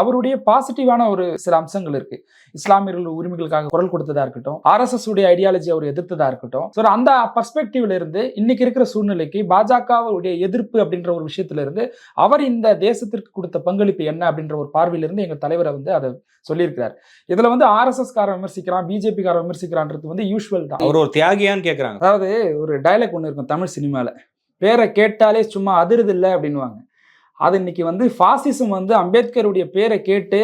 அவருடைய பாசிட்டிவான ஒரு சில அம்சங்கள் இருக்கு. இஸ்லாமியர்கள் உரிமைகளுக்காக குரல் கொடுத்ததா இருக்கட்டும் ஆர்எஸ்எஸ் உடைய ஐடியாலஜி அவர் எதிர்த்ததா இருக்கட்டும். ஸோ அந்த பர்ஸ்பெக்டிவ்ல இருந்து இன்னைக்கு இருக்கிற சூழ்நிலைக்கு பாஜகவுடைய எதிர்ப்பு அப்படின்ற ஒரு விஷயத்துல இருந்து அவர் இந்த தேசத்திற்கு கொடுத்த பங்களிப்பு என்ன அப்படின்ற ஒரு பார்வையில இருந்து எங்க தலைவரை வந்து அதை சொல்லியிருக்கிறார். இதுல வந்து ஆர்எஸ்எஸ் காரன் விமர்சிக்கிறான் பிஜேபி காரன் விமர்சிக்கிறான்றது வந்து யூஸ்வல் தான். அவர் ஒரு தியாகியான்னு கேக்குறாங்க. அதாவது ஒரு டைலாக் ஒன்று இருக்கும் தமிழ் சினிமாவில் பேரை கேட்டாலே சும்மா அதிருது இல்லை அப்படின்வாங்க அது இன்னைக்கு வந்து ஃபாசிசம் வந்து அம்பேத்கருடைய பேரை கேட்டு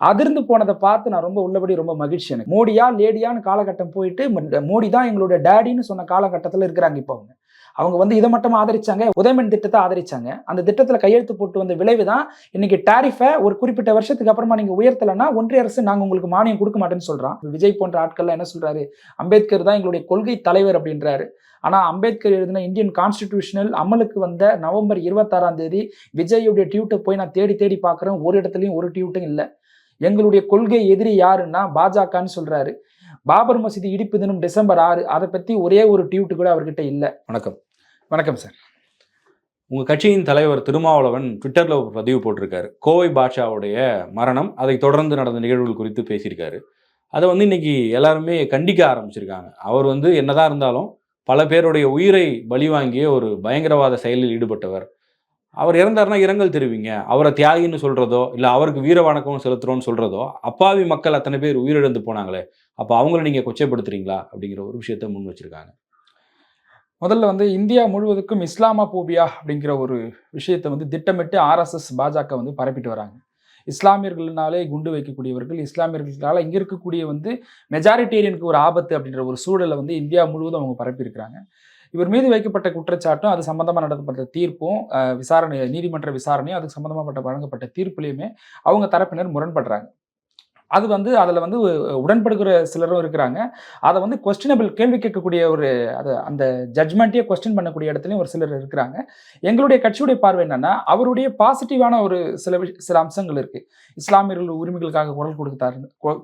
அதிர்ந்து போனதை பார்த்து நான் ரொம்ப உள்ளபடி ரொம்ப மகிழ்ச்சி எனக்கு. மோடியா லேடியான்னு காலகட்டம் போயிட்டு மோடி தான் எங்களுடைய டேடின்னு சொன்ன காலகட்டத்தில் இருக்கிறாங்க இப்போ அவங்க. அவங்க வந்து இதை மட்டும் ஆதரிச்சாங்க உதயமன் திட்டத்தை ஆதரிச்சாங்க. அந்த திட்டத்தில் கையெழுத்து போட்டு வந்த விளைவு தான் இன்னைக்கு டாரிஃபை ஒரு குறிப்பிட்ட வருஷத்துக்கு அப்புறமா நீங்க உயர்த்தலைன்னா ஒன்றிய அரசு நாங்கள் உங்களுக்கு மானியம் கொடுக்க மாட்டேன்னு சொல்றான். விஜய் போன்ற ஆட்கள்லாம் என்ன சொல்றாரு? அம்பேத்கர் தான் எங்களுடைய கொள்கை தலைவர் அப்படின்றாரு. ஆனா அம்பேத்கர் எழுதின இந்தியன் கான்ஸ்டிடியூஷனல் அமலுக்கு வந்த நவம்பர் இருபத்தாறாம் தேதி விஜயுடைய டியூட்டை போய் நான் தேடி தேடி பார்க்குறேன். ஒரு இடத்துலையும் ஒரு டியூட்டும் இல்லை. எங்களுடைய கொள்கை எதிரி யாருன்னா பாஜகன்னு சொல்றாரு. பாபர் மசீதி இடிப்பு தினம் டிசம்பர் ஆறு அதை பத்தி ஒரே ஒரு டியூட் கூட அவர்கிட்ட இல்லை. வணக்கம். வணக்கம் சார் உங்கள் கட்சியின் தலைவர் திருமாவளவன் ட்விட்டரில் பதிவு போட்டிருக்காரு. கோவை பாட்ஷாவுடைய மரணம் அதை தொடர்ந்து நடந்த நிகழ்வுகள் குறித்து பேசியிருக்காரு. அதை வந்து இன்னைக்கு எல்லாருமே கண்டிக்க ஆரம்பிச்சிருக்காங்க. அவர் வந்து என்னதான் இருந்தாலும் பல பேருடைய உயிரை பலிவாங்கிய ஒரு பயங்கரவாத செயலில் ஈடுபட்டவர். அவர் இறந்தாருன்னா இரங்கல் தெரிவிங்க. அவரை தியாகின்னு சொல்கிறதோ இல்லை அவருக்கு வீர வணக்கம் செலுத்துறோம்னு சொல்கிறதோ அப்பாவி மக்கள் அத்தனை பேர் உயிரிழந்து போனாங்களே அப்போ அவங்கள நீங்கள் கொச்சைப்படுத்துறீங்களா அப்படிங்கிற ஒரு விஷயத்த முன் வச்சிருக்காங்க. முதல்ல வந்து இந்தியா முழுவதுக்கும் இஸ்லாமபோபியா அப்படிங்கிற ஒரு விஷயத்தை வந்து திட்டமிட்டு ஆர்எஸ்எஸ் பாஜக வந்து பரப்பிட்டு வராங்க. இஸ்லாமியர்கள்னாலே குண்டு வைக்கக்கூடியவர்கள் இஸ்லாமியர்களால் இங்கே இருக்கக்கூடிய வந்து மெஜாரிட்டேரியனுக்கு ஒரு ஆபத்து அப்படின்ற ஒரு சூழலை வந்து இந்தியா முழுவதும் அவங்க பரப்பியிருக்கிறாங்க. இவர் மீது வைக்கப்பட்ட குற்றச்சாட்டும் அது சம்பந்தமாக நடத்தப்பட்ட தீர்ப்பும் விசாரணை நீதிமன்ற விசாரணையும் அதுக்கு சம்பந்தமாகப்பட்ட வழங்கப்பட்ட தீர்ப்புலையுமே அவங்க தரப்பினர் முரண்படுறாங்க. அது வந்து அதில் வந்து உடன்படுகிற சிலரும் இருக்கிறாங்க. அதை வந்து கொஸ்டினபிள் கேள்வி கேட்கக்கூடிய ஒரு அது அந்த ஜட்மெண்ட்டே கொஸ்டின் பண்ணக்கூடிய இடத்துலையும் ஒரு சிலர் இருக்கிறாங்க. எங்களுடைய கட்சியுடைய பார்வை என்னன்னா அவருடைய பாசிட்டிவான ஒரு சில சில அம்சங்கள் இருக்கு. இஸ்லாமியர்கள் உரிமைகளுக்காக குரல் கொடுத்தா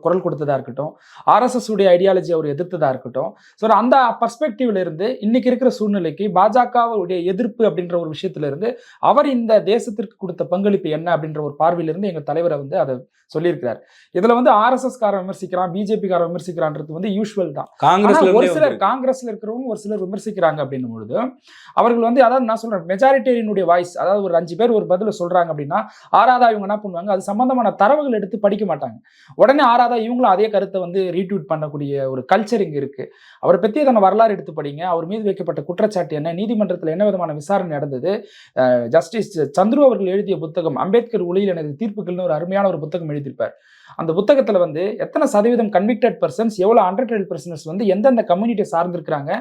குரல் கொடுத்ததா இருக்கட்டும் ஆர்எஸ்எஸ் உடைய ஐடியாலஜி அவர் எதிர்த்ததா இருக்கட்டும். ஸோ அந்த பர்ஸ்பெக்டிவ்ல இருந்து இன்னைக்கு இருக்கிற சூழ்நிலைக்கு பாஜகவுடைய எதிர்ப்பு அப்படின்ற ஒரு விஷயத்துல இருந்து அவர் இந்த தேசத்திற்கு கொடுத்த பங்களிப்பு என்ன அப்படின்ற ஒரு பார்வையிலிருந்து எங்கள் தலைவரை வந்து அதை சொல்லியிருக்கிறார். இதில் வந்து ஆர்எஸ்எஸ் காரன் விமர்சிக்கிறான் பிஜேபி காரன் விமர்சிக்கிறான்றது வந்து யூஸ்வல் தான். ஆனா காங்கிரஸ்ல ஒரு சிலர். காங்கிரஸ்ல இருக்கிறவங்க ஒரு சிலர் விமர்சிக்கிறாங்க அப்படின்னும் பொழுது அவர்கள் வந்து அதாவது நான் சொல்றேன் மெஜாரிட்டேரியனுடைய வாய்ஸ் அதாவது ஒரு அஞ்சு பேர் ஒரு பதில சொல்றாங்க அப்படின்னா ஆறாதா இவங்க என்ன பண்ணுவாங்க? அது சம்பந்தமான தரவுகள் எடுத்து படிக்க மாட்டாங்க. உடனே ஆறாதா இவங்களும் அதே கருத்தை வந்து ரீட்வீட் பண்ணக்கூடிய ஒரு கல்ச்சர் இங்க இருக்கு. அவரை பத்தி அதன வரலாறு எடுத்து படிங்க. அவர் மீது வைக்கப்பட்ட குற்றச்சாட்டு என்ன? நீதிமன்றத்தில் என்ன விதமான விசாரணை நடந்தது? ஜஸ்டிஸ் சந்துரு அவர்கள் எழுதிய புத்தகம் அம்பேத்கர் ஒளியில் எனது தீர்ப்புகள்னு ஒரு அருமையான ஒரு புத்தகம் எழுதியிருப்பார். அந்த புத்தகத்தில் வந்து எத்தனை சதவீதம் கன்விக்டட் பர்சன்ஸ் எவ்வளோ அண்டர்டெல் பர்சன்ஸ் வந்து எந்தெந்த கம்யூனிட்டியை சார்ந்திருக்கிறாங்க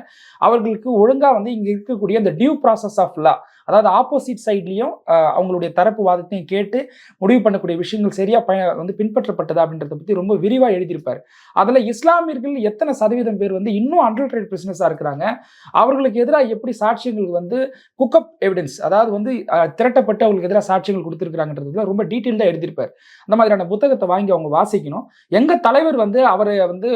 அவர்களுக்கு ஒழுங்காக வந்து இங்கே இருக்கக்கூடிய அந்த டியூ ப்ராசஸ் ஆஃப் லா அதாவது ஆப்போசிட் சைட்லயும் அவங்களுடைய தரப்பு வாதத்தையும் கேட்டு முடிவு பண்ணக்கூடிய விஷயங்கள் சரியா பய வந்து பின்பற்றப்பட்டதா அப்படின்றத பத்தி ரொம்ப விரிவா எழுதியிருப்பாரு. அதுல இஸ்லாமியர்கள் எத்தனை சதவீதம் பேர் வந்து இன்னும் அண்டர்டெல் பிரிசனஸா இருக்கிறாங்க? அவர்களுக்கு எதிராக எப்படி சாட்சியங்களுக்கு வந்து குக்கப் எவிடன்ஸ் அதாவது வந்து திரட்டப்பட்டு அவங்களுக்கு எதிராக சாட்சியங்கள் கொடுத்துருக்காங்கன்றதுல ரொம்ப டீட்டெயில்டாக எழுதியிருப்பார். அந்த மாதிரியான புத்தகத்தை வாங்கி அவங்க வாசிக்கணும். எங்க தலைவர் வந்து அவரை வந்து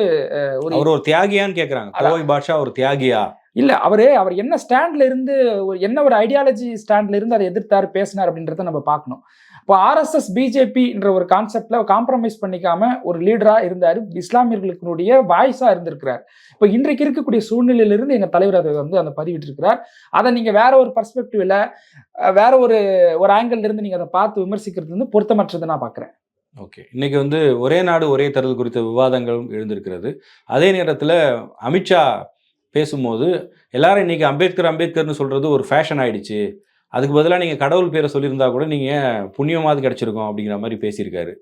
ஒரு ஒரு தியாகியான்னு கேக்குறாங்க. கோவை பாட்ஷா ஒரு தியாகியா? இல்லை அவர் அவர் என்ன ஸ்டாண்டில் இருந்து ஒரு என்ன ஒரு ஐடியாலஜி ஸ்டாண்டில் இருந்து அதை எதிர்த்தார் பேசினார் அப்படின்றத நம்ம பார்க்கணும். இப்போ ஆர்எஸ்எஸ் பிஜேபின்ற ஒரு கான்செப்டில் காம்ப்ரமைஸ் பண்ணிக்காம ஒரு லீடராக இருந்தார் இஸ்லாமியர்களுடைய வாய்ஸாக இருந்திருக்கிறார். இப்போ இன்றைக்கு இருக்கக்கூடிய சூழ்நிலையிலிருந்து எங்கள் தலைவர் அதை வந்து அந்த பதிவிட்டிருக்கிறார். அதை நீங்கள் வேற ஒரு பர்ஸ்பெக்டிவில் வேற ஒரு ஒரு ஆங்கிள் இருந்து அதை பார்த்து விமர்சிக்கிறது வந்து பொருத்தமற்றது நான் பார்க்குறேன். ஓகே. இன்னைக்கு வந்து ஒரே நாடு ஒரே தேர்தல் குறித்த விவாதங்களும் எழுந்திருக்கிறது. அதே நேரத்தில் அமித்ஷா பேசும்போது எல்லாரும் இன்றைக்கி அம்பேத்கர் அம்பேத்கர்னு சொல்கிறது ஒரு ஃபேஷன் ஆகிடுச்சு அதுக்கு பதிலாக நீங்கள் கடவுள் பேரை சொல்லியிருந்தா கூட நீங்கள் புண்ணியமாவது கிடச்சிருக்கோம் அப்படிங்கிற மாதிரி பேசியிருக்காரு.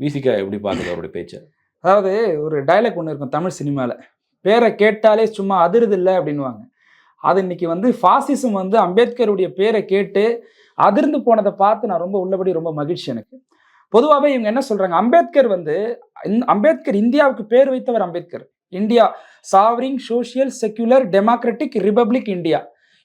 விசிகா எப்படி பார்க்குது அவருடைய பேச்சை? அதாவது ஒரு டைலாக் ஒன்று இருக்கும் தமிழ் சினிமாவில் பேரை கேட்டாலே சும்மா அதிருது இல்லை அப்படின்வாங்க அது இன்னைக்கு வந்து ஃபாசிசம் வந்து அம்பேத்கருடைய பேரை கேட்டு அதிர்ந்து போனதை பார்த்து நான் ரொம்ப உள்ளபடி ரொம்ப மகிழ்ச்சி எனக்கு. பொதுவாகவே இவங்க என்ன சொல்கிறாங்க அம்பேத்கர் வந்து அம்பேத்கர் இந்தியாவுக்கு பேர் வைத்தவர் Ambedkar. India sovereign socialist secular democratic republic India.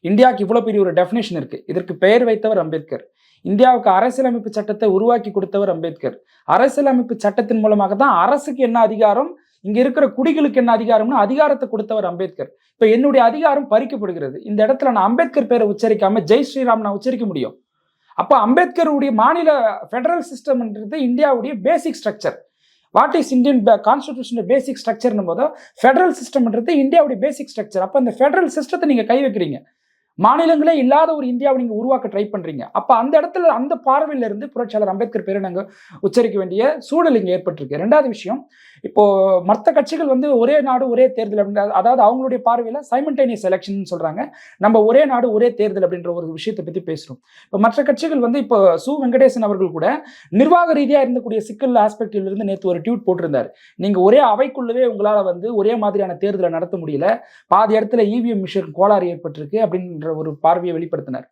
இந்தியாவுக்கு இவ்வளோ பெரிய ஒரு டெஃபினேஷன் இருக்கு. இதற்கு பெயர் வைத்தவர் அம்பேத்கர். இந்தியாவுக்கு அரசியலமைப்பு சட்டத்தை உருவாக்கி கொடுத்தவர் அம்பேத்கர். அரசியலமைப்பு சட்டத்தின் மூலமாக தான் அரசுக்கு என்ன அதிகாரம் இங்க இருக்கிற குடிகளுக்கு என்ன அதிகாரம்னு அதிகாரத்தை கொடுத்தவர் அம்பேத்கர். இப்ப என்னுடைய அதிகாரம் பறிக்கப்படுகிறது. இந்த இடத்துல நான் அம்பேத்கர் பேரை உச்சரிக்காம ஜெய் ஸ்ரீராம் நான் உச்சரிக்க முடியும். அப்போ அம்பேத்கருடைய மாநில ஃபெடரல் சிஸ்டம்ன்றது இந்தியாவுடைய basic structure what is Indian constitution basic ஸ்ட்ரக்சர்னும் போது ஃபெடரல் சிஸ்டம்ன்றது இந்தியாவுடைய பேசிக் ஸ்ட்ரக்சர் அப்போ அந்த ஃபெடரல் சிஸ்டத்தை நீங்கள் கை வைக்கிறீங்க. மாநிலங்களே இல்லாத ஒரு இந்தியாவை நீங்கள் உருவாக்க ட்ரை பண்ணுறீங்க அப்போ அந்த இடத்துல அந்த பார்வையிலிருந்து புரட்சியாளர் அம்பேத்கர் பேரை நாங்கள் உச்சரிக்க வேண்டிய சூழல் இங்கே ஏற்பட்டிருக்கு. ரெண்டாவது விஷயம் இப்போது மற்ற கட்சிகள் வந்து ஒரே நாடு ஒரே தேர்தல் அப்படின்ற அதாவது அவங்களுடைய பார்வையில் சைமல்டேனியஸ் எலெக்ஷன் சொல்கிறாங்க நம்ம ஒரே நாடு ஒரே தேர்தல் அப்படின்ற ஒரு விஷயத்தை பற்றி பேசுகிறோம் இப்போ மற்ற கட்சிகள் வந்து இப்போ சு. வெங்கடேசன் அவர்கள் கூட நிர்வாக ரீதியாக இருந்தக்கூடிய சிக்கல் ஆஸ்பெக்டிலிருந்து நேற்று ஒரு ட்வீட் போட்டிருந்தார். நீங்கள் ஒரே அவைக்குள்ளவே உங்களால் வந்து ஒரே மாதிரியான தேர்தலை நடத்த முடியல. பாதி இடத்துல இவிஎம் மிஷின் கோளாறு ஏற்பட்டிருக்கு அப்படின்ற ஒரு பார்வையை வெளிப்படுத்தினார்.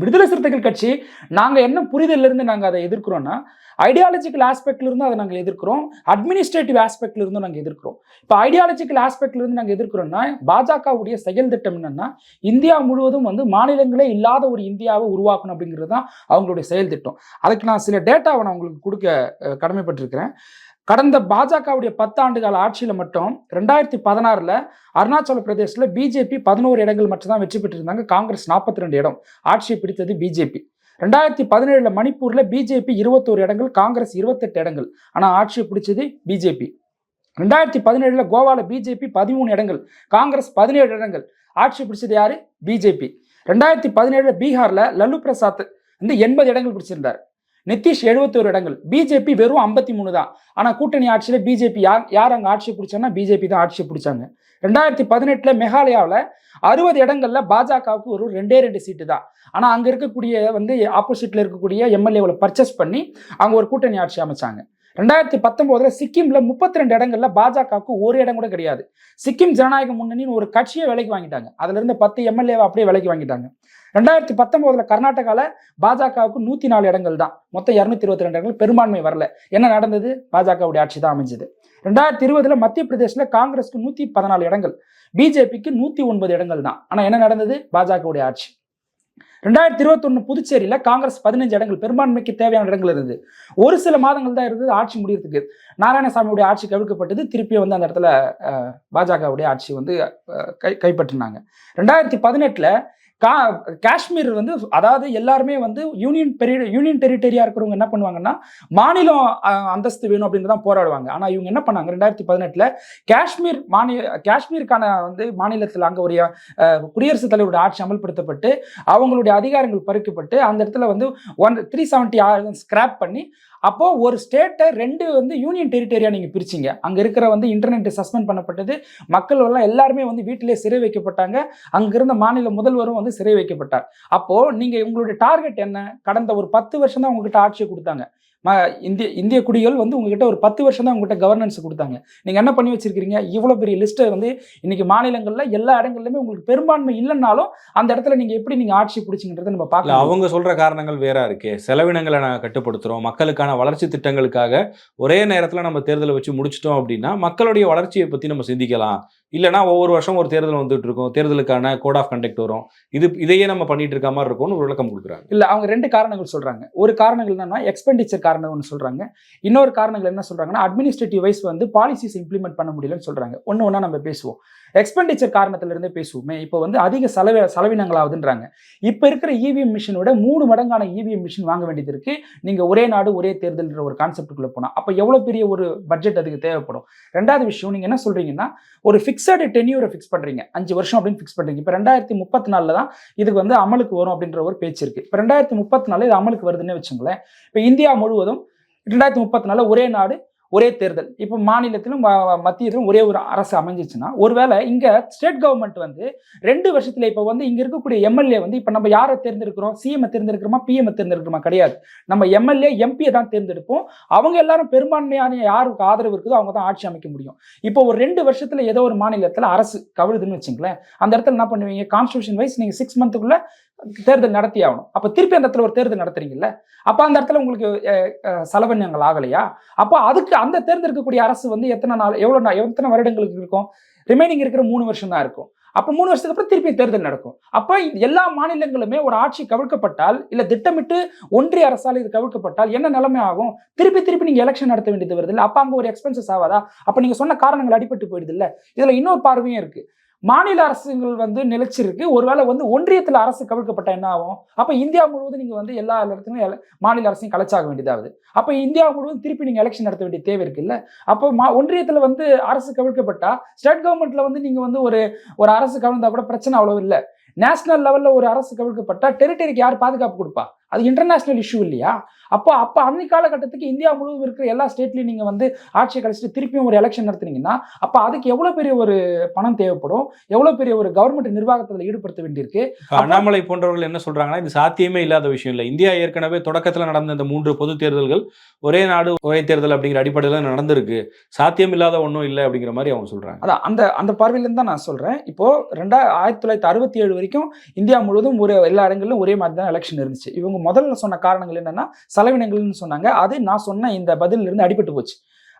விடுதலை சிறுத்தைகள் கட்சி நாங்கள் என்ன புரிதல்ல இருந்து அதை எதிர்க்கிறோம்னா ஐடியாலஜிக்கல் ஆஸ்பெக்ட்ல இருந்து அதை நாங்கள் எதிர்க்கிறோம் அட்மினிஸ்ட்ரேட்டிவ் ஆஸ்பெக்ட்ல இருந்தும் நாங்கள் எதிர்க்கிறோம். இப்போ ஐடியாலஜிக்கல் ஆஸ்பெக்ட்ல இருந்து நாங்கள் எதிர்க்கிறோம்னா பாஜகவுடைய செயல் திட்டம் என்னன்னா இந்தியா முழுவதும் வந்து மாநிலங்களே இல்லாத ஒரு இந்தியாவை உருவாக்கணும் அப்படிங்கிறது தான் அவங்களுடைய செயல் திட்டம். அதுக்கு நான் சில டேட்டாவை நான் உங்களுக்கு கொடுக்க கடமைப்பட்டிருக்கிறேன். கடந்த பாஜகவுடைய பத்தாண்டு கால ஆட்சியில் மட்டும் ரெண்டாயிரத்தி பதினாறில் அருணாச்சல பிரதேசில் பிஜேபி பதினோரு இடங்கள் மட்டும் தான் வெற்றி பெற்றிருந்தாங்க. காங்கிரஸ் நாற்பத்தி ரெண்டு இடம். ஆட்சியை பிடித்தது பிஜேபி ரெண்டாயிரத்தி பதினேழில் மணிப்பூரில் பிஜேபி இருபத்தோரு இடங்கள் காங்கிரஸ் இருபத்தெட்டு இடங்கள். ஆனால் ஆட்சியை பிடிச்சது பிஜேபி ரெண்டாயிரத்தி பதினேழில் கோவால பிஜேபி பதிமூணு இடங்கள் காங்கிரஸ் பதினேழு இடங்கள். ஆட்சி பிடிச்சது யார்? பிஜேபி ரெண்டாயிரத்தி பதினேழில் பீகாரில் லல்லு பிரசாத் வந்து எண்பது இடங்கள் பிடிச்சிருந்தார். நிதிஷ் எழுபத்தோரு இடங்கள். பிஜேபி வெறும் ஐம்பத்தி மூணு தான். ஆனால் கூட்டணி ஆட்சியில் பிஜேபி யார் யார் அங்கே ஆட்சி பிடிச்சாங்கன்னா பிஜேபி தான் ஆட்சியை பிடிச்சாங்க. ரெண்டாயிரத்தி பதினெட்டில் மேகாலயாவில் அறுபது இடங்களில் பாஜகவுக்கு ஒரு ரெண்டே ரெண்டு சீட்டு தான். ஆனால் அங்கே இருக்கக்கூடிய வந்து ஆப்போசிட்டில் இருக்கக்கூடிய எம்எல்ஏவில் பர்ச்சேஸ் பண்ணி அங்கே ஒரு கூட்டணி ஆட்சி அமைச்சாங்க. ரெண்டாயிரத்தி பத்தொன்பதுல சிக்கிம்ல முப்பத்தி ரெண்டு இடங்கள்ல பாஜகவுக்கு ஒரு இடம் கூட கிடையாது. சிக்கிம் ஜனநாயக முன்னணின்னு ஒரு கட்சியை விலைக்கு வாங்கிட்டாங்க. அதுல இருந்து பத்து எம்எல்ஏவை அப்படியே விலைக்கு வாங்கிட்டாங்க. ரெண்டாயிரத்தி பத்தொன்பதுல கர்நாடகாவில் பாஜகவுக்கு நூத்தி நாலு இடங்கள் தான் மொத்தம் இருநூத்தி இருபத்தி ரெண்டு இடங்கள். பெரும்பான்மை வரல. என்ன நடந்தது? பாஜகவுடைய ஆட்சி தான் அமைஞ்சது. ரெண்டாயிரத்தி இருபதுல மத்திய பிரதேசல காங்கிரஸ்க்கு நூத்தி பதினாலு இடங்கள். பிஜேபிக்கு நூத்தி ஒன்பது இடங்கள் தான் ஆனா என்ன நடந்தது? பாஜகவுடைய ஆட்சி. ரெண்டாயிரத்தி இருபத்தொன்னு புதுச்சேரியில காங்கிரஸ் பதினஞ்சு இடங்கள். பெரும்பான்மைக்கு தேவையான இடங்கள் இருந்தது. ஒரு சில மாதங்கள் தான் இருந்தது ஆட்சி முடியறதுக்கு. நாராயணசாமியுடைய ஆட்சி கவிழ்க்கப்பட்டது. திருப்பி வந்து அந்த இடத்துல பாஜகவுடைய ஆட்சி வந்து கை கைப்பற்றினாங்க. ரெண்டாயிரத்தி பதினெட்டுல கா காஷ்மீர் வந்து அதாவது எல்லாருமே வந்து யூனியன் பெரிய யூனியன் டெரிட்டரியா இருக்கிறவங்க என்ன பண்ணுவாங்கன்னா மாநிலம் அந்தஸ்து வேணும் அப்படின்னு தான் போராடுவாங்க. ஆனா இவங்க என்ன பண்ணாங்க? ரெண்டாயிரத்தி பதினெட்டுல காஷ்மீர் மாநில காஷ்மீருக்கான வந்து மாநிலத்தில் அங்க ஒரு குடியரசுத் தலைவருடைய ஆட்சி அமல்படுத்தப்பட்டு அவங்களுடைய அதிகாரங்கள் பறிக்கப்பட்டு அந்த இடத்துல வந்து ஒன் த்ரீ செவன்ட்டி ஸ்கிராப் பண்ணி அப்போ ஒரு ஸ்டேட்டை ரெண்டு வந்து யூனியன் டெரிட்டரியா நீங்க பிரிச்சிங்க. அங்க இருக்கிற வந்து இன்டர்நெட் சஸ்பெண்ட் பண்ணப்பட்டது. மக்கள் எல்லாம் எல்லாருமே வந்து வீட்டிலே சிறை வைக்கப்பட்டாங்க. அங்கிருந்த மாநில முதல்வரும் வந்து சிறை வைக்கப்பட்டார். அப்போ நீங்க உங்களுடைய டார்கெட் என்ன? கடந்த ஒரு பத்து வருஷம் தான் உங்ககிட்ட ஆட்சியை கொடுத்தாங்க. இந்திய இந்திய குடிகள் வந்து உங்ககிட்ட ஒரு பத்து வருஷம் தான் உங்ககிட்ட கவர்னன்ஸ் கொடுத்தாங்க. நீங்க என்ன பண்ணி வச்சிருக்கீங்க இவ்வளவு பெரிய லிஸ்ட்டை வந்து இன்னைக்கு மாநிலங்கள்ல எல்லா இடங்கள்லயுமே உங்களுக்கு பெரும்பான்மை இல்லைன்னாலும் அந்த இடத்துல நீங்க எப்படி நீங்க ஆட்சி பிடிச்சிங்கன்றதை நம்ம பார்க்கலாம் அவங்க சொல்ற காரணங்கள் வேற இருக்கே. செலவினங்களை நாங்கள் கட்டுப்படுத்துறோம். மக்களுக்கான வளர்ச்சி திட்டங்களுக்காக ஒரே நேரத்துல நம்ம தேர்தலை வச்சு முடிச்சிட்டோம் அப்படின்னா மக்களுடைய வளர்ச்சியை பத்தி நம்ம சிந்திக்கலாம். இல்லைனா ஒவ்வொரு வருஷம் ஒரு தேர்தல் வந்துட்டு இருக்கும் தேர்தலுக்கான கோட் ஆஃப் கண்டக்ட் வரும். இது இதையே நம்ம பண்ணிட்டு இருக்க மாதிரி இருக்கும்னு ஒரு விளக்கம் கொடுக்குறாங்க. இல்லை அவங்க ரெண்டு காரணங்கள் சொல்றாங்க. ஒரு காரணங்கள் என்னன்னா எக்ஸ்பெண்டிச்சர் காரணம் ஒன்று சொல்றாங்க. இன்னொரு காரணங்கள் என்ன சொல்றாங்கன்னா அட்மினிஸ்ட்ரேட்டிவ் வைஸ் வந்து பாலிசிஸ் இம்ப்ளிமெண்ட் பண்ண முடியலன்னு சொல்றாங்க. ஒன்று ஒன்றா நம்ம பேசுவோம். எக்ஸ்பெண்டிச்சர் காரணத்துல இருந்தே பேசுவோமே. இப்போ வந்து அதிக செலவு செலவினங்கள் ஆகுதுன்றாங்க இப்போ இருக்கிற இவிஎம் மிஷினோட மூணு மடங்கான இவிஎம் மிஷின் வாங்க வேண்டியது இருக்கு. நீங்க ஒரே நாடு ஒரே தேர்தல்ன்ற ஒரு கான்செப்டுக்குள்ள போனா. அப்போ எவ்வளவு பெரிய ஒரு பட்ஜெட் அதுக்கு தேவைப்படும்? ரெண்டாவது விஷயம் நீங்க என்ன சொல்றீங்கன்னா ஒரு ஃபிக்ஸடு டென்யூரை ஃபிக்ஸ் பண்றீங்க. அஞ்சு வருஷம் அப்படின்னு ஃபிக்ஸ் பண்றீங்க. இப்போ ரெண்டாயிரத்தி முப்பத்தி நாலில் தான் இதுக்கு வந்து அமலுக்கு வரும் அப்படின்ற ஒரு பேச்சு இருக்கு. இப்போ ரெண்டாயிரத்தி முப்பத்தி நாலு இது அமலுக்கு வருதுன்னு வச்சுங்களேன். இப்போ இந்தியா முழுவதும் ரெண்டாயிரத்தி முப்பத்தி நாலு ஒரே நாடு ஒரே தேர்தல். இப்போ மாநிலத்திலும் மத்தியத்திலும் ஒரே ஒரு அரசு அமைஞ்சிச்சுன்னா ஒருவேளை இங்க ஸ்டேட் கவர்மெண்ட் வந்து ரெண்டு வருஷத்துல இப்போ வந்து இங்க இருக்கக்கூடிய எம்எல்ஏ வந்து இப்போ நம்ம யாரை தேர்ந்தெடுக்கிறோம்? சிஎம் தேர்ந்தெடுக்கிறோமா? பிஎம் தேர்ந்தெடுக்கிறோமா? கிடையாது. நம்ம எம்எல்ஏ எம்பியை தான் தேர்ந்தெடுப்போம். அவங்க எல்லாரும் பெரும்பான்மையான யாருக்கு ஆதரவு இருக்குதோ அவங்க தான் ஆட்சி அமைக்க முடியும். இப்போ ஒரு ரெண்டு வருஷத்துல ஏதோ ஒரு மாநிலத்துல அரசு கவிழுதுன்னு வச்சுங்களேன் அந்த இடத்துல என்ன பண்ணுவீங்க? கான்ஸ்டியூஷன் வைஸ் நீங்க சிக்ஸ் மந்த்துக்குள்ள தேர்தல் நடத்தி ஆகணும் அப்போ திருப்பி அந்த இடத்துல ஒரு தேர்தல் நடத்துறீங்கல்ல? அப்போ அந்த இடத்துல உங்களுக்கு செலவன்யங்கள் ஆகலையா? அப்போ அதுக்கு அந்த தேர்ந்தெடுக்கக்கூடிய அரசு வந்து எத்தனை நாள் எவ்வளோ நாள் எத்தனை வருடங்களுக்கு இருக்கும்? ரிமைனிங் இருக்கிற மூணு வருஷம் தான் இருக்கும். அப்போ மூணு வருஷத்துக்கு அப்புறம் திருப்பி தேர்தல் நடக்கும். அப்போ எல்லா மாநிலங்களுமே ஒரு ஆட்சி கவிழ்க்கப்பட்டால் இல்லை திட்டமிட்டு ஒன்றிய அரசால் இது கவிழ்க்கப்பட்டால் என்ன நிலைமை ஆகும்? திருப்பி திருப்பி நீங்கள் எலெக்ஷன் நடத்த வேண்டியது வருது இல்லை? அப்போ அங்கே ஒரு எக்ஸ்பென்சஸ் ஆகாதா? அப்போ நீங்கள் சொன்ன காரணங்கள் அடிபட்டு போயிடுது இல்லை? இதில் இன்னொரு பார்வையும் இருக்குது மாநில அரசுகள் வந்து நிலைச்சிருக்கு. ஒருவேளை வந்து ஒன்றியத்தில் அரசு கவிழ்க்கப்பட்ட என்ன ஆகும்? அப்போ இந்தியா முழுவதும் நீங்கள் வந்து எல்லா இடத்துலையும் மாநில அரசையும் கலைச்சாக வேண்டியதாகுது அப்போ இந்தியா முழுவதும் திருப்பி நீங்கள் எலெக்ஷன் நடத்த வேண்டிய தேவை இருக்குல்ல? அப்போ மா ஒன்றியத்தில் வந்து அரசு கவிழ்க்கப்பட்டா ஸ்டேட் கவர்மெண்ட்டில் வந்து நீங்கள் வந்து ஒரு ஒரு அரசு கவிழ்ந்தா கூட பிரச்சனை அவ்வளோ இல்லை. நேஷனல் லெவலில் ஒரு அரசு கவிழ்க்கப்பட்டால் டெரிட்டரிக்கு யார் பாதுகாப்பு கொடுப்பா? அது இன்டர்நேஷனல் இஷ்யூ இல்லையா? அப்போ அப்போ அந்த காலகட்டத்துக்கு இந்தியா முழுவதும் இருக்கிற எல்லா ஸ்டேட்லையும் நீங்கள் வந்து ஆட்சியை கழிச்சிட்டு திருப்பியும் ஒரு எலெக்ஷன் நடத்துனீங்கன்னா அப்போ அதுக்கு எவ்வளோ பெரிய ஒரு பணம் தேவைப்படும்? எவ்வளோ பெரிய ஒரு கவர்மெண்ட் நிர்வாகத்தில் ஈடுபடுத்த வேண்டியிருக்கு? அண்ணாமலை போன்றவர்கள் என்ன சொல்றாங்கன்னா இது சாத்தியமே இல்லாத விஷயம் இல்லை. இந்தியா ஏற்கனவே தொடக்கத்துல நடந்த இந்த மூன்று பொது தேர்தல்கள் ஒரே நாடு ஒரே தேர்தல் அப்படிங்கிற அடிப்படையில நடந்திருக்கு. சாத்தியம் இல்லாத ஒன்றும் இல்லை அப்படிங்கிற மாதிரி அவங்க சொல்றாங்க. அதான் அந்த அந்த பார்வையிலேருந்து தான் நான் சொல்கிறேன் இப்போ ரெண்டா ஆயிரத்தி தொள்ளாயிரத்தி அறுபத்தி ஏழு வரைக்கும் இந்தியா முழுவதும் ஒரு எல்லா இடங்களிலும் ஒரே மாதிரி தான் எலெக்ஷன் இருந்துச்சு. இவங்க முதல்ல சொன்ன காரணங்கள் என்னன்னா செலவினங்கள்னு சொன்னாங்க. அது நான் சொன்ன இந்த பதிலில் இருந்து அடிபட்டு போச்சு.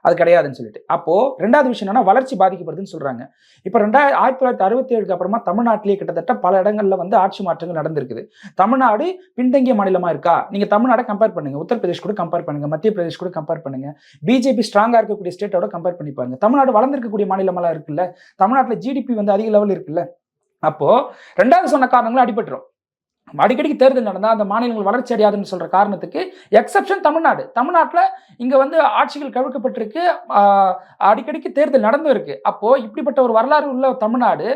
அது கிடையாதுன்னு சொல்லிட்டு. அப்போ ரெண்டாவது விஷயம் என்னன்னா வளர்ச்சி பாதிக்கப்படுதுன்னு சொல்றாங்க. இப்போ ரெண்டாயிரத்தி ஆயிரத்தி தொள்ளாயிரத்தி அறுபத்தி ஏழுக்கு அப்புறமா தமிழ்நாட்டிலேயே கிட்டத்தட்ட பல இடங்கள்ல வந்து ஆட்சி மாற்றங்கள் நடந்திருக்குது. தமிழ்நாடு பின்தங்கிய மாநிலமா இருக்கா? நீங்க தமிழ்நாடை கம்பேர் பண்ணுங்க. உத்தரப்பிரதேஷ் கூட கம்பேர் பண்ணுங்க. மத்திய பிரதேஷ் கூட கம்பேர் பண்ணுங்க. பிஜேபி ஸ்ட்ராங்கா இருக்கக்கூடிய ஸ்டேட்டோட கம்பேர் பண்ணி பாருங்க. தமிழ்நாடு வளர்ந்திருக்கக்கூடிய மாநிலமெல்லாம் இருக்குல்ல. தமிழ்நாட்டில் ஜிடிபி வந்து அதிக லெவல் இருக்குல்ல. அப்போ ரெண்டாவது சொன்ன காரணங்களும் அடிபட்டுரும். அடிக்கடிக்கு தேர்தல் நடந்தால் அந்த மாநிலங்கள் வளர்ச்சி அடையாதுன்னு சொல்கிற காரணத்துக்கு எக்ஸப்ஷன் தமிழ்நாடு. தமிழ்நாட்டில் இங்கே வந்து ஆட்சிகள் கவிழ்க்கப்பட்டிருக்கு. அடிக்கடிக்கு தேர்தல் நடந்தும் இருக்கு. அப்போது இப்படிப்பட்ட ஒரு வரலாறு உள்ள தமிழ்நாடு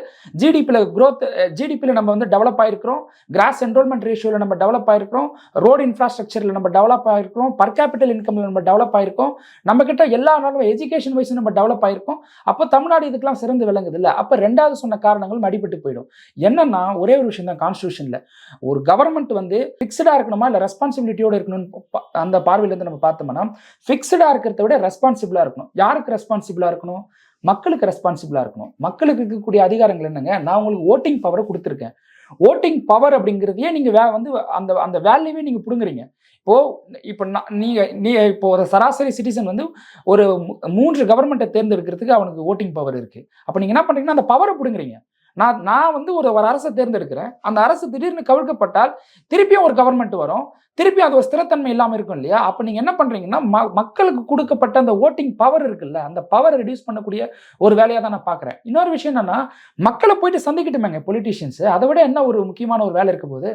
ஜிடிபியில் க்ரோத் ஜிடிபியில் நம்ம வந்து டெவலப் ஆகிருக்கிறோம் கிராஸ் என்ரோல்மெண்ட் ரேஷியோவில் நம்ம டெவலப் ஆகிருக்கிறோம் ரோடு இன்ஃப்ராஸ்ட்ரக்சரில் நம்ம டெவலப் ஆகிருக்கிறோம் பர் கேபிட்டல் இன்கமில் நம்ம டெவலப் ஆகிருக்கோம் நம்மக்கிட்ட எல்லா நாளும் எஜுகேஷன் வைஸ் நம்ம டெவலப் ஆகிருக்கோம் அப்போ தமிழ்நாடு இதுக்கெல்லாம் சிறந்து விளங்குது இல்லை அப்போ ரெண்டாவது சொன்ன காரணங்களும் அடிபட்டு போயிடும். என்னன்னா ஒரே ஒரு விஷயம் தான் கான்ஸ்டியூஷனில் ஒரு கவர்மெண்ட் வந்து ஃபிக்ஸ்டா இருக்கணுமா? இல்லை ரெஸ்பான்சிபிலிட்டியோட இருக்கணும்னு பா- அந்த பார்வையிலேருந்து நம்ம பார்த்தோம்னா ஃபிக்ஸ்டா இருக்கிறத விட ரெஸ்பான்சிபிளா இருக்கணும். யாருக்கு ரெஸ்பான்சிபிளா இருக்கணும்? மக்களுக்கு ரெஸ்பான்சிபிளா இருக்கணும். மக்களுக்கு இருக்கக்கூடிய அதிகாரங்கள் என்னங்க? நான் உங்களுக்கு ஓட்டிங் பவரை கொடுத்துருக்கேன். ஓட்டிங் பவர் அப்படிங்கிறதையே நீங்க வே வந்து அந்த அந்த வேல்யூவே நீங்க பிடுங்குறீங்க. இப்போ இப்போ நான் நீங்க நீ இப்போ ஒரு சராசரி சிட்டிசன் வந்து ஒரு மூன்று கவர்மெண்ட்டை தேர்ந்தெடுக்கிறதுக்கு அவனுக்கு ஓட்டிங் பவர் இருக்கு. அப்போ நீங்க என்ன பண்றீங்கன்னா அந்த பவரை பிடுங்குறீங்க. நான் நான் வந்து ஒரு ஒரு அரசை தேர்ந்தெடுக்கிறேன். அந்த அரசு திடீர்னு கவிழ்க்கப்பட்டால் திருப்பியும் ஒரு கவர்மெண்ட் வரும். திருப்பி அது ஒரு ஸ்திரத்தன்மை இல்லாமல் இருக்கும் இல்லையா? அப்போ நீங்கள் என்ன பண்ணுறீங்கன்னா ம மக்களுக்கு கொடுக்கப்பட்ட அந்த ஓட்டிங் பவர் இருக்குல்ல அந்த பவரை ரெடியூஸ் பண்ணக்கூடிய ஒரு வேலையாக தான் நான் பார்க்குறேன். இன்னொரு விஷயம் என்னன்னா மக்களை போயிட்டு சந்திக்கிட்டுமேங்க பொலிட்டிஷியன்ஸு அதை விட என்ன ஒரு முக்கியமான ஒரு வேலை இருக்க போது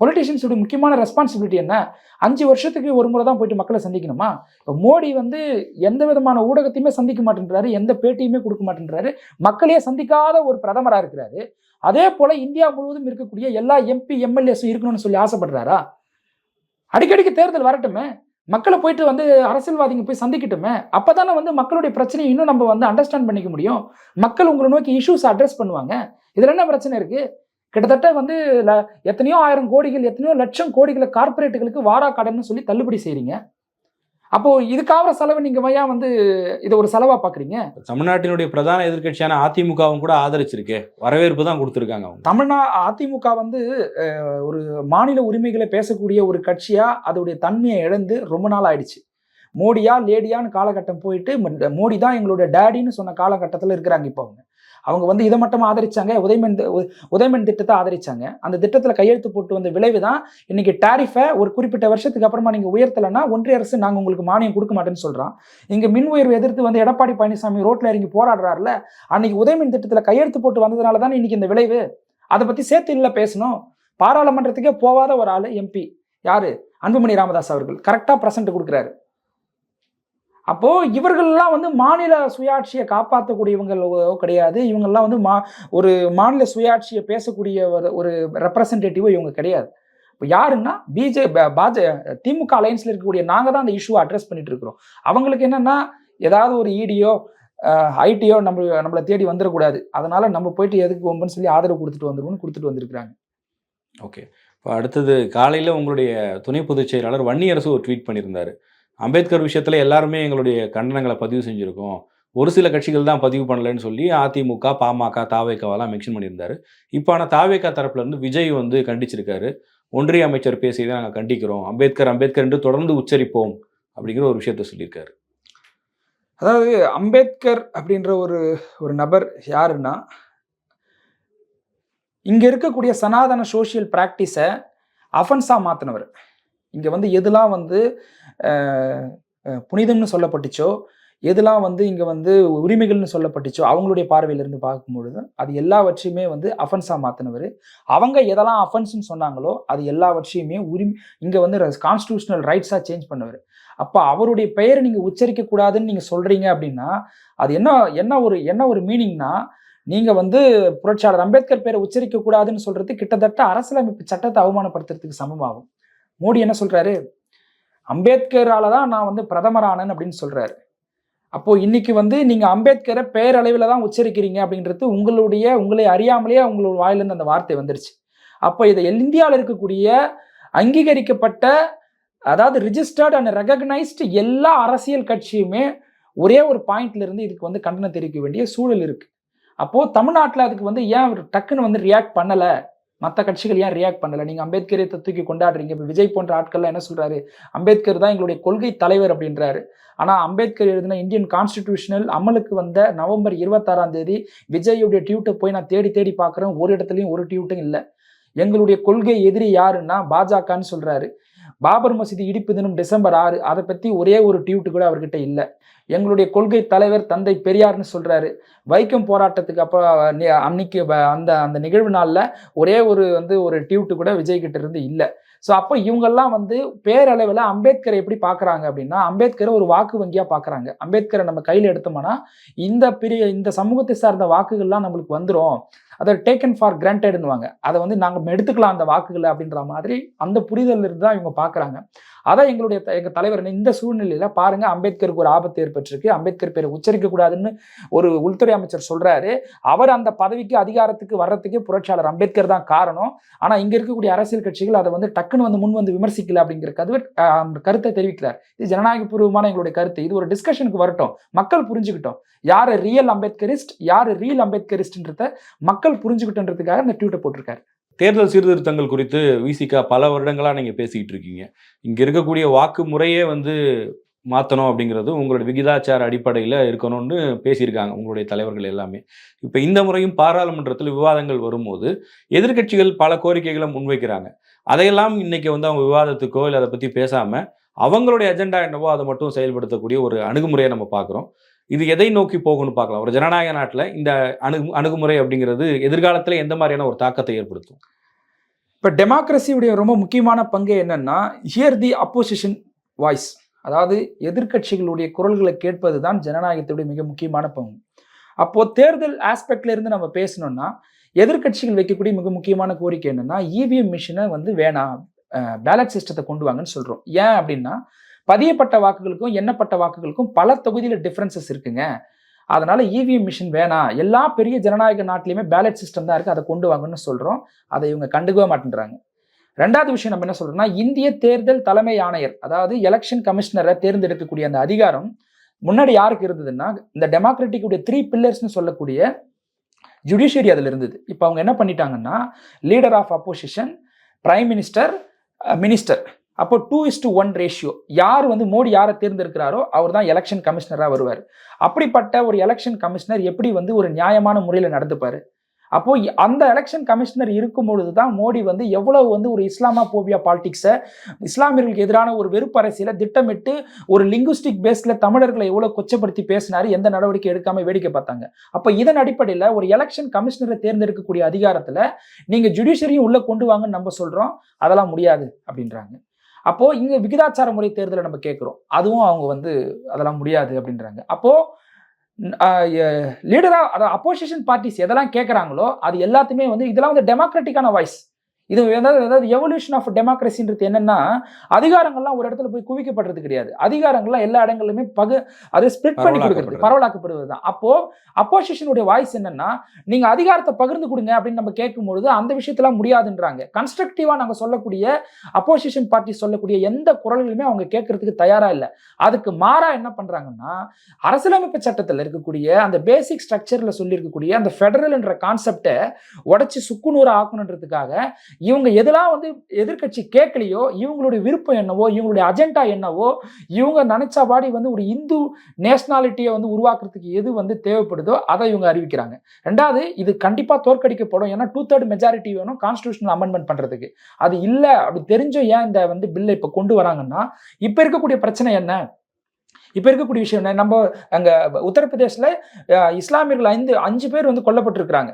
பொலிட்டிஷியன்ஸோட முக்கியமான ரெஸ்பான்சிபிலிட்டி என்ன? அஞ்சு வருஷத்துக்கு ஒரு முறை தான் போயிட்டு மக்களை சந்திக்கணுமா? இப்போ மோடி வந்து எந்த விதமான ஊடகத்தையுமே சந்திக்க மாட்டேன்றாரு எந்த பேட்டியுமே கொடுக்க மாட்டேன்றாரு மக்களையே சந்திக்காத ஒரு பிரதமராக இருக்கிறாரு. அதே போல் இந்தியா முழுவதும் இருக்கக்கூடிய எல்லா எம்பி எம்எல்ஏஸும் இருக்கணும்னு சொல்லி ஆசைப்படுறாரா? அடிக்கடிக்கு தேர்தல் வரட்டுமே? மக்களை போயிட்டு வந்து அரசியல்வாதிங்க போய் சந்திக்கட்டுமே? அப்போ தானே வந்து மக்களுடைய பிரச்சனையை இன்னும் நம்ம வந்து அண்டர்ஸ்டாண்ட் பண்ணிக்க முடியும். மக்கள் உங்களை நோக்கி இஷ்யூஸ் அட்ரஸ் பண்ணுவாங்க. இதில் என்ன பிரச்சனை இருக்குது கிட்டத்தட்ட வந்து எத்தனையோ ஆயிரம் கோடிகள் எத்தனையோ லட்சம் கோடிகளை கார்ப்பரேட்டுகளுக்கு வாரா கடன்னு சொல்லி தள்ளுபடி செய்றீங்க. அப்போ இதுக்காக செலவு நீங்க ஏன் வந்து இதை ஒரு செலவா பாக்குறீங்க? தமிழ்நாட்டினுடைய பிரதான எதிர்க்கட்சியான அதிமுகவும் கூட ஆதரிச்சிருக்கே. வரவேற்பு தான் கொடுத்துருக்காங்க அவங்க. தமிழ்நா அதிமுக வந்து ஒரு மாநில உரிமைகளை பேசக்கூடிய ஒரு கட்சியா அதோடைய தன்மையை இழந்து ரொம்ப நாள் ஆயிடுச்சு. மோடியா லேடியான்னு காலகட்டம் போயிட்டு மோடி தான் எங்களோட டேடின்னு சொன்ன காலகட்டத்தில் இருக்கிறாங்க இப்போ அவங்க. அவங்க வந்து இதை மட்டும் ஆதரிச்சாங்க உதயமன் உ- உதயமன் திட்டத்தை ஆதரிச்சாங்க. அந்த திட்டத்தில் கையெழுத்து போட்டு வந்த விளைவு தான் இன்னைக்கு டாரிஃபை ஒரு குறிப்பிட்ட வருஷத்துக்கு அப்புறமா நீங்கள் உயர்த்தலைன்னா ஒன்றிய அரசு நாங்கள் உங்களுக்கு மானியம் கொடுக்க மாட்டேன்னு சொல்கிறோம் இங்கே மின் உயர்வு எதிர்த்து வந்து எடப்பாடி பழனிசாமி ரோட்டில் இறங்கி போராடுறாருல அன்னைக்கு உதயமின் திட்டத்தில் கையெழுத்து போட்டு வந்ததுனால தான் இன்னைக்கு இந்த விளைவு? அதை பத்தி சேர்த்து இல்லை பேசணும். பாராளுமன்றத்துக்கே போகாத ஒரு ஆள் எம்பி யாரு? அன்புமணி ராமதாஸ் அவர்கள். கரெக்டாக ப்ரெசன்ட் கொடுக்குறாரு. அப்போது இவர்கள்லாம் வந்து மாநில சுயாட்சியை காப்பாற்றக்கூடியவங்களோ கிடையாது. இவங்கெல்லாம் வந்து மா ஒரு மாநில சுயாட்சியை பேசக்கூடிய ஒரு ஒரு ரெப்ரசன்டேட்டிவோ இவங்க கிடையாது. இப்போ யாருன்னா பிஜே பாஜ திமுக அலையன்ஸில் இருக்கக்கூடிய நாங்கள் தான் அந்த இஷ்யூவை அட்ரஸ் பண்ணிட்டு இருக்கிறோம். அவங்களுக்கு என்னென்னா ஏதாவது ஒரு ஈடியோ இடியோ ஐடியோ நம்ம நம்மளை தேடி வந்துடக்கூடாது. அதனால நம்ம போயிட்டு எதுக்கு ஒம்புன்னு சொல்லி ஆதரவு கொடுத்துட்டு வந்துருவோம்னு கொடுத்துட்டு வந்திருக்கிறாங்க. ஓகே. இப்போ அடுத்தது காலையில் உங்களுடைய துணை பொதுச் செயலாளர் வன்னியரசு ஒரு ட்வீட் பண்ணியிருந்தார். அம்பேத்கர் விஷயத்தில் எல்லாருமே எங்களுடைய கண்டனங்களை பதிவு செஞ்சுருக்கோம். ஒரு சில கட்சிகள் தான் பதிவு பண்ணலன்னு சொல்லி அதிமுக பாமக தாவேக்காவெல்லாம் மென்ஷன் பண்ணியிருந்தாரு. இப்போ ஆனால் தாவேக்கா தரப்புலேருந்து விஜய் வந்து கண்டிச்சிருக்காரு. ஒன்றிய அமைச்சர் பேசியதை நாங்கள் கண்டிக்கிறோம். அம்பேத்கர் அம்பேத்கர் என்று தொடர்ந்து உச்சரிப்போம் அப்படிங்கிற ஒரு விஷயத்த சொல்லியிருக்காரு. அதாவது அம்பேத்கர் அப்படின்ற ஒரு ஒரு நபர் யாருன்னா இங்கே இருக்கக்கூடிய சனாதன சோஷியல் ப்ராக்டிஸை அஃபன்ஸாக மாற்றினவர் இங்கே வந்து எதெல்லாம் வந்து புனிதம்னு சொல்லப்பட்டுச்சோ எதெல்லாம் வந்து இங்கே வந்து உரிமைகள்னு சொல்லப்பட்டுச்சோ அவங்களுடைய பார்வையிலிருந்து பார்க்கும்பொழுது அது எல்லாவற்றையுமே வந்து அஃபென்ஸாக மாற்றினவர் அவங்க எதெல்லாம் அஃபென்ஸ்னு சொன்னாங்களோ அது எல்லாவற்றையுமே உரிமை இங்கே வந்து கான்ஸ்டியூஷனல் ரைட்ஸாக சேஞ்ச் பண்ணவர். அப்போ அவருடைய பெயரை நீங்கள் உச்சரிக்கக்கூடாதுன்னு நீங்கள் சொல்கிறீங்க அப்படின்னா அது என்ன என்ன ஒரு என்ன ஒரு மீனிங்னா நீங்கள் வந்து புரட்சியாளர் அம்பேத்கர் பேரை உச்சரிக்கக்கூடாதுன்னு சொல்கிறது கிட்டத்தட்ட அரசியலமைப்பு சட்டத்தை அவமானப்படுத்துறதுக்கு சமமாகும். மோடி என்ன சொல்கிறாரு அம்பேத்கரால தான் நான் வந்து பிரதமரானேன் அப்படின்னு சொல்கிறாரு அப்போ இன்னைக்கு வந்து நீங்க அம்பேத்கரை பேரளவில் தான் உச்சரிக்கிறீங்க அப்படின்றது உங்களுடைய உங்களை அறியாமலேயே உங்களோட வாயிலிருந்து அந்த வார்த்தை வந்துருச்சு. அப்போ இதை இந்தியாவில் இருக்கக்கூடிய அங்கீகரிக்கப்பட்ட அதாவது ரிஜிஸ்டர்ட் அண்ட் ரெகக்னைஸ்டு எல்லா அரசியல் கட்சியுமே ஒரே ஒரு பாயிண்ட்ல இருந்து இதுக்கு வந்து கண்டனம் தெரிவிக்க வேண்டிய சூழல் இருக்கு. அப்போ தமிழ்நாட்டில் அதுக்கு வந்து ஏன் டக்குன்னு வந்து ரியாக்ட் பண்ணலை? மற்ற கட்சிகள் ஏன் ரியாக்ட் பண்ணல? நீங்க அம்பேத்கரை தூக்கி கொண்டாடுறீங்க. இப்போ விஜய் போன்ற ஆட்கள்லாம் என்ன சொல்றாரு? அம்பேத்கர் தான் எங்களுடைய கொள்கை தலைவர் அப்படின்றாரு. ஆனா அம்பேத்கர் எழுதின இந்தியன் கான்ஸ்டிடியூஷனல் அமலுக்கு வந்த நவம்பர் இருபத்தாறாம் தேதி விஜயுடைய டியூட்டை போய் நான் தேடி தேடி பார்க்குறேன். ஒரு இடத்துலையும் ஒரு டியூட்டும் இல்லை. எங்களுடைய கொள்கை எதிரி யாருன்னா பாஜகன்னு சொல்றாரு. பாபர் மசூதி இடிப்பு தினம் டிசம்பர் ஆறு. அதை பத்தி ஒரே ஒரு டியூட்டு கூட அவர்கிட்ட இல்லை. எங்களுடைய கொள்கை தலைவர் தந்தை பெரியார்னு சொல்றாரு. வைக்கம் போராட்டத்துக்கு அப்போ அன்னைக்கு அந்த அந்த நிகழ்வு நாளில் ஒரே ஒரு வந்து ஒரு டியூட்டு கூட விஜய் கிட்ட இருந்து இல்லை. ஸோ அப்போ இவங்கெல்லாம் வந்து பேரளவில் அம்பேத்கரை எப்படி பார்க்குறாங்க அப்படின்னா அம்பேத்கரை ஒரு வாக்கு வங்கியாக பார்க்குறாங்க அம்பேத்கரை நம்ம கையில் எடுத்தோம்னா இந்த பெரிய இந்த சமூகத்தை சார்ந்த வாக்குகள்லாம் நம்மளுக்கு வந்துடும் அதை டேக்கன் ஃபார் கிராண்டட்னுவாங்க அதை வந்து நாங்கள் எடுத்துக்கலாம் அந்த வாக்குகளை அப்படின்ற மாதிரி அந்த புரிதல் இருந்து தான் இவங்க பார்க்குறாங்க அதான் எங்களுடைய எங்கள் எங்க தலைவர் இந்த சூழ்நிலையில பாருங்க அம்பேத்கருக்கு ஒரு ஆபத்து ஏற்பட்டிருக்கு. அம்பேத்கர் பேரை உச்சரிக்க கூடாதுன்னு ஒரு உள்துறை அமைச்சர் சொல்றாரு. அவர் அந்த பதவிக்கு அதிகாரத்துக்கு வர்றதுக்கு புரட்சியாளர் அம்பேத்கர் தான் காரணம். ஆனா இங்க இருக்கக்கூடிய அரசியல் கட்சிகள் அதை வந்து டக்குன்னு வந்து முன் வந்து விமர்சிக்கல அப்படிங்கிற கருத்து அந்த கருத்தை தெரிவிக்கிறார். இது ஜனநாயக பூர்வமான எங்களுடைய கருத்து. இது ஒரு டிஸ்கஷனுக்கு வரட்டும். மக்கள் புரிஞ்சுக்கிட்டோம். யாரு ரியல் அம்பேத்கரிஸ்ட் யாரு ரீல் அம்பேத்கரிஸ்ட்ன்றத மக்கள் புரிஞ்சுக்கிட்டோன்றதுக்காக இந்த ட்வீட்டை போட்டிருக்காரு. தேர்தல் சீர்திருத்தங்கள் குறித்து விசிகா பல வருடங்களாக நீங்கள் பேசிக்கிட்டு இருக்கீங்க. இங்கே இருக்கக்கூடிய வாக்கு முறையே வந்து மாற்றணும் அப்படிங்கிறது உங்களோட விகிதாச்சார அடிப்படையில் இருக்கணும்னு பேசியிருக்காங்க உங்களுடைய தலைவர்கள் எல்லாமே. இப்போ இந்த முறையும் பாராளுமன்றத்தில் விவாதங்கள் வரும்போது எதிர்க்கட்சிகள் பல கோரிக்கைகளை முன்வைக்கிறாங்க. அதையெல்லாம் இன்னைக்கு வந்து அவங்க விவாதத்துக்கோ இல்லை அதை பற்றி பேசாமல் அவங்களுடைய அஜெண்டா என்னவோ அதை மட்டும் செயல்படுத்தக்கூடிய ஒரு அணுகுமுறையை நம்ம பார்க்குறோம். இது எதை நோக்கி போகும்னு பார்க்கலாம். ஒரு ஜனநாயக நாட்டில் இந்த அணுகு அணுகுமுறை அப்படிங்கிறது எதிர்காலத்தில் எந்த மாதிரியான ஒரு தாக்கத்தை ஏற்படுத்தும்? இப்போ டெமோக்ரஸியுடைய ரொம்ப முக்கியமான பங்கு என்னன்னா ஹியர் தி அப்போசிஷன் வாய்ஸ் அதாவது எதிர்க்கட்சிகளுடைய குரல்களை கேட்பது தான் ஜனநாயகத்துடைய மிக முக்கியமான பங்கு. அப்போது தேர்தல் ஆஸ்பெக்ட்ல இருந்து நம்ம பேசணும்னா எதிர்க்கட்சிகள் வைக்கக்கூடிய மிக முக்கியமான கோரிக்கை என்னன்னா இவிஎம் மிஷினை வந்து வேணாம் பேலட் சிஸ்டத்தை கொண்டு வாங்கன்னு சொல்கிறோம் ஏன் அப்படின்னா பதியப்பட்ட வாக்குகளுக்கும் எண்ணப்பட்ட வாக்குகளுக்கும் பல தொகுதியில் டிஃப்ரென்சஸ் இருக்குங்க. அதனால இவிஎம் மிஷின் வேணாம் எல்லா பெரிய ஜனநாயக நாட்டிலையுமே பேலட் சிஸ்டம் தான் இருக்குது அதை கொண்டு வாங்கன்னு சொல்கிறோம் அதை இவங்க கண்டுக்கவே மாட்டேன்றாங்க. ரெண்டாவது விஷயம் நம்ம என்ன சொல்றோம்னா இந்திய தேர்தல் தலைமை ஆணையர் அதாவது எலெக்ஷன் கமிஷனரை தேர்ந்தெடுக்கக்கூடிய அந்த அதிகாரம் முன்னாடி யாருக்கு இருந்ததுன்னா இந்த டெமோக்ராட்டிக் உடைய த்ரீ பில்லர்ஸ்னு சொல்லக்கூடிய ஜுடிஷியரி அதில் இருந்தது. இப்போ அவங்க என்ன பண்ணிட்டாங்கன்னா leader of opposition prime minister minister அப்போ two is to one ratio யார் வந்து மோடி யாரை தேர்ந்தெடுக்கிறாரோ அவர் தான் எலெக்ஷன் கமிஷனராக வருவார். அப்படிப்பட்ட ஒரு எலெக்ஷன் கமிஷனர் எப்படி வந்து ஒரு நியாயமான முறையில் நடந்துப்பார்? அப்போ அந்த எலெக்ஷன் கமிஷனர் இருக்கும் பொழுது தான் மோடி வந்து எவ்வளவு வந்து ஒரு இஸ்லாமா போபியா பாலிடிக்ஸை இஸ்லாமியர்களுக்கு எதிரான ஒரு வெறுப்பரசியலை திட்டமிட்டு ஒரு லிங்குஸ்டிக் பேஸில் தமிழர்களை எவ்வளோ கொச்சப்படுத்தி பேசினார் எந்த நடவடிக்கை எடுக்காம வேடிக்கை பார்த்தாங்க. அப்போ இதன் அடிப்படையில் ஒரு எலெக்ஷன் கமிஷனரை தேர்ந்தெடுக்கக்கூடிய அதிகாரத்தில் நீங்கள் ஜுடிஷியரியும் உள்ளே கொண்டு வாங்கன்னு நம்ம சொல்கிறோம் அதெல்லாம் முடியாது அப்படின்றாங்க. அப்போ இங்க விகிதாச்சார முறை தேர்தலை நம்ம கேட்குறோம் அதுவும் அவங்க வந்து அதெல்லாம் முடியாது அப்படின்றாங்க. அப்போ லீடரா அதாவது அப்போசிஷன் பார்ட்டிஸ் எதெல்லாம் கேட்குறாங்களோ அது எல்லாத்தையுமே வந்து இதெல்லாம் வந்து டெமோக்ராட்டிக்கான வாய்ஸ் இது ஏதாவது அதாவது எவல்யூஷன் ஆஃப் டெமோக்ரஸின்றது என்னன்னா அதிகாரங்கள்லாம் ஒரு இடத்துல போய் குவிக்கப்படுறது கிடையாது. அதிகாரங்கள்லாம் எல்லா இடங்களிலுமே பகு அது ஸ்பிளிட் பண்ணி கொடுக்குறது. பரவலாக்கப்படுவது தான் அப்போ அப்போசிஷனுடைய வாய்ஸ் என்னன்னா நீங்க அதிகாரத்தை பகிர்ந்து கொடுங்க அப்படின்னு நம்ம கேட்கும்பொழுது அந்த விஷயத்தெல்லாம் முடியாதுன்றாங்க. கன்ஸ்ட்ரக்டிவா நாங்க சொல்லக்கூடிய அப்போசிஷன் பார்ட்டி சொல்லக்கூடிய எந்த குரல்களுமே அவங்க கேட்கறதுக்கு தயாரா இல்லை. அதுக்கு மாறா என்ன பண்றாங்கன்னா அரசியலமைப்பு சட்டத்தில் இருக்கக்கூடிய அந்த பேசிக் ஸ்ட்ரக்சர்ல சொல்லியிருக்கக்கூடிய அந்த ஃபெடரல் என்ற கான்செப்டை உடைச்சு சுக்குநூறு ஆக்கணுன்றதுக்காக இவங்க எதெல்லாம் வந்து எதிர்க்கட்சி கேட்கலையோ இவங்களுடைய விருப்பம் என்னவோ இவங்களுடைய அஜெண்டா என்னவோ இவங்க நினைச்சபாடி வந்து ஒரு இந்து நேஷனாலிட்டியை வந்து உருவாக்குறதுக்கு எது வந்து தேவைப்படுதோ அதை இவங்க அறிவிக்கிறாங்க. ரெண்டாவது இது கண்டிப்பா தோற்கடிக்கப்படும். ஏன்னா டூ தேர்ட் மெஜாரிட்டி வேணும் கான்ஸ்டியூஷனல் அமெண்ட்மெண்ட் பண்றதுக்கு. அது இல்லை அப்படி தெரிஞ்சும் ஏன் இந்த வந்து பில்லை இப்போ கொண்டு வராங்கன்னா இப்போ இருக்கக்கூடிய பிரச்சனை என்ன? இப்போ இருக்கக்கூடிய விஷயம் என்ன? நம்ம அங்க உத்தரப்பிரதேசில் இஸ்லாமியர்கள் ஐந்து அஞ்சு பேர் வந்து கொல்லப்பட்டிருக்கிறாங்க.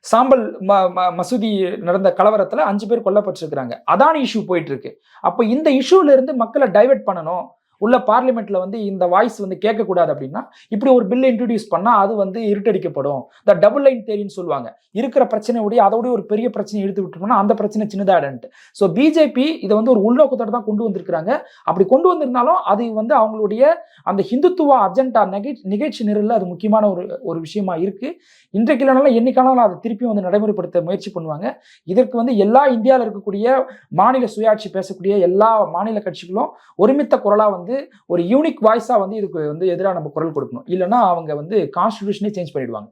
சாம்பல் ம ம- மசூதி நடந்த கலவரத்தில் அஞ்சு பேர் கொல்லப்பட்டிருக்கிறாங்க. அதான இஷ்யூ போயிட்டு இருக்கு அப்போ இந்த இஷ்யூல இருந்து மக்களை டைவர்ட் பண்ணணும். உள்ள பார்லிமெண்ட்ல வந்து இந்த வாய்ஸ் வந்து கேட்கக்கூடாது அப்படின்னா இப்படி ஒரு பில் இன்ட்ரடியூஸ் பண்ணா அது வந்து இருட்டடிக்கப்படும். இந்த டபுள் லைன் தேரின்னு சொல்லுவாங்க. இருக்கிற பிரச்சனையோடய அதோடய ஒரு பெரிய பிரச்சனை எடுத்து விட்டோம்னா அந்த பிரச்சனை சின்னதாடன்ட்டு ஸோ பிஜேபி இதை வந்து ஒரு உள்நோக்கத்தோட தான் கொண்டு வந்திருக்கிறாங்க. அப்படி கொண்டு வந்திருந்தாலும் அது வந்து அவங்களுடைய அந்த ஹிந்துத்துவ அர்ஜென்டா நெகை நிகழ்ச்சி நிரலில் அது முக்கியமான ஒரு ஒரு விஷயமா இருக்கு. இன்றைக்கு இல்லைனாலும் என்னைக்கானாலும் அதை திருப்பியும் வந்து நடைமுறைப்படுத்த முயற்சி பண்ணுவாங்க. இதற்கு வந்து எல்லா இந்தியாவில் இருக்கக்கூடிய மாநில சுயாட்சி பேசக்கூடிய எல்லா மாநில கட்சிகளும் ஒருமித்த குரலாக வந்து வந்து ஒரு யூனிக் வாய்ஸாக வந்து இதுக்கு வந்து எதிராக நம்ம குரல் கொடுக்கணும். இல்லைனா அவங்க வந்து கான்ஸ்டியூஷனே சேஞ்ச் பண்ணிடுவாங்க.